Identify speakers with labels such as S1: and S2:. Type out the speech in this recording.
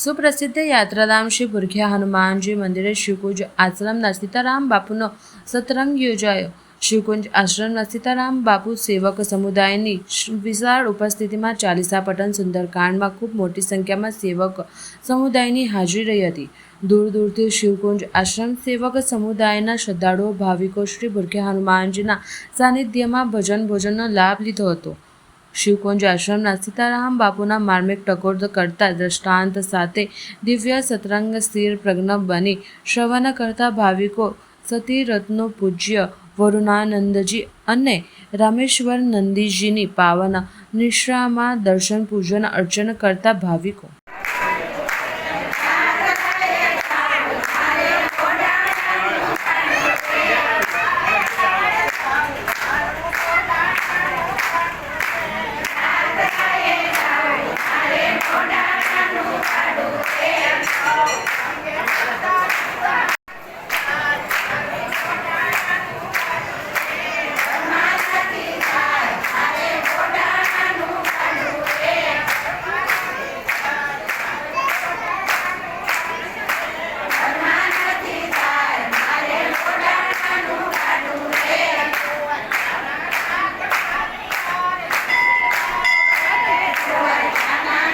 S1: સુપ્રસિદ્ધ યાત્રાધામ શ્રી ભુરખિયા હનુમાનજી મંદિરે શિવકુંજ આશ્રમના સીતારામ બાપુનો સતરંગ યોજાયો શિવકુંજ આશ્રમના સીતારામ બાપુ સેવક સમુદાયની વિશાળ ઉપસ્થિતિમાં ચાલીસા પટન સુંદરકાંડમાં ખૂબ મોટી સંખ્યામાં સેવક સમુદાયની હાજરી રહી હતી દૂર દૂરથી શિવકુંજ આશ્રમ સેવક સમુદાયના શ્રદ્ધાળુઓ, ભાવિકો શ્રી ભુરખિયા હનુમાનજીના સાનિધ્યમાં ભજન ભોજનનો લાભ લીધો હતો. શિવકુંજ આશ્રમના સીતારામ બાપુના માર્મિક ટકોર કરતા દ્રષ્ટાંત સાથે દિવ્ય સતરંગ સ્થિર પ્રજ્ઞ બની શ્રવણ કરતા ભાવિકો સતીરત્નો પૂજ્ય વરુણાનંદજી અને રામેશ્વર નંદીજીની પાવન નિશ્રામાં દર્શન પૂજન અર્ચન કરતા ભાવિકો. ด้วยคณะ